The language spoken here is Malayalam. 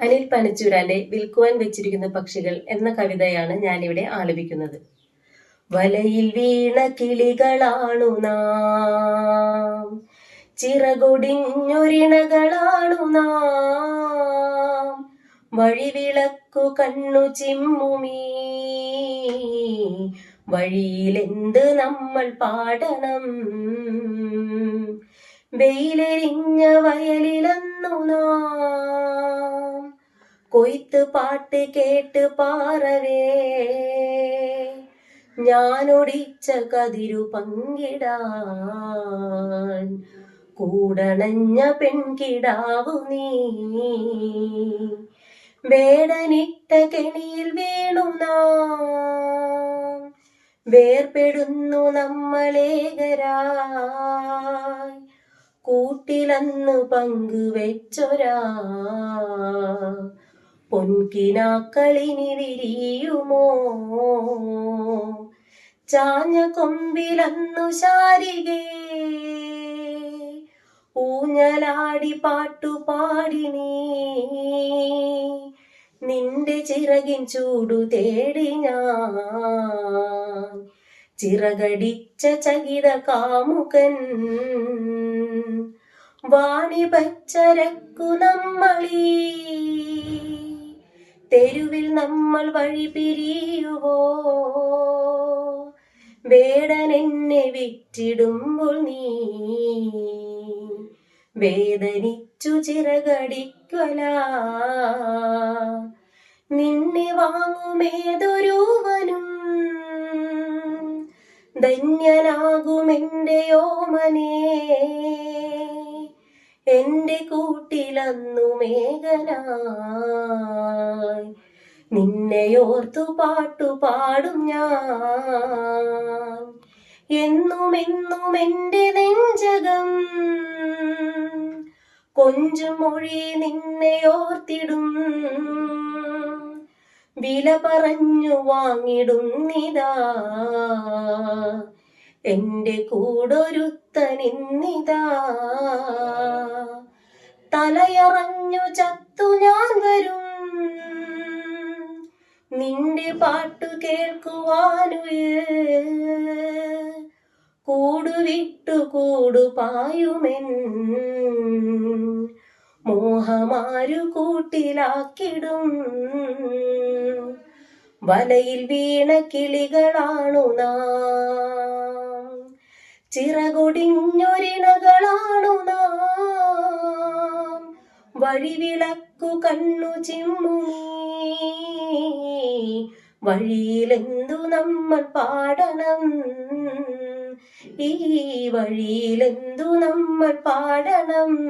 അനിൽ പനച്ചൂരാന്റെ വിൽക്കുവാൻ വെച്ചിരിക്കുന്ന പക്ഷികൾ എന്ന കവിതയാണ് ഞാനിവിടെ ആലപിക്കുന്നത്. വലയിൽ വീണ കിളികളാണു നാം. ചിറകൊടിഞ്ഞൊരിണകളാണു നാം. വഴിവിളക്കു കണ്ണു ചിമ്മുമീ. വഴിയിലെന്ത് നമ്മൾ പാടണം? വെയിലെരിഞ്ഞ വയലിലെന്നു നാം. കൊയ്ത്ത് പാട്ട് കേട്ട് പാറവേ. ഞാനൊടിച്ച കതിരു പങ്കിടാൻ കൂടണഞ്ഞ പെൺകിടാവു നീ. വേടനിട്ട കെണിയിൽ വീണു നാം. വേർപെടുന്നു നമ്മളേകരായി. കൂട്ടിലന്ന് പങ്കുവെച്ചൊരാ. പൊൻകിനാക്കളിനി വിരിയുമോ ചാഞ്ഞ കൊമ്പിലന്നു ശാരികേ. ഊഞ്ഞലാടി പാട്ടുപാടി നീ. നിന്റെ ചിറകിൻ ചൂടു തേടി ഞാൻ. ചിറകടിച്ച ചകിത കാമുകൻ വാണി വാണിപച്ചരക്കു നമ്മളീ. തെരുവിൽ നമ്മൾ വഴി പിരിയുവോ? വേടൻ എന്നെ വിറ്റിടുമ്പോൾ നീ വേദനിച്ചു ചിറകടിക്കല. നിന്നെ വാങ്ങുമേതൊരുവനും ധന്യനാകുമെന്റെ ഓമനേ എന്റെ കൂട്ടിലന്നു മേഘനായി. നിന്നെയോർത്തു പാട്ടു പാടും ഞാൻ. എന്നും എന്നും എന്റെ നെഞ്ചകം. കൊഞ്ചും മൊഴി നിന്നെ ഓർത്തിടും. വില പറഞ്ഞു വാങ്ങിടും നിതാ. എന്റെ കൂടൊരുത്തനിന്നിതാ തലയറഞ്ഞു ചത്തു ഞാൻ വരും. നിന്റെ പാട്ടു കേൾക്കുവാനുയേ കൂടുവിട്ടു കൂടു പായുമെൻ. മോഹമാരു കൂട്ടിലാക്കിടും. വലയിൽ വീണ കിളികളാണു നാം. ചിറകൊടിഞ്ഞൊരിണകളാണു നാം. വഴിവിളക്കു കണ്ണു ചിമ്മുമീ വഴിയിലെന്തു നമ്മൾ പാടണം? ഈ വഴിയിലെന്തു നമ്മൾ പാടണം?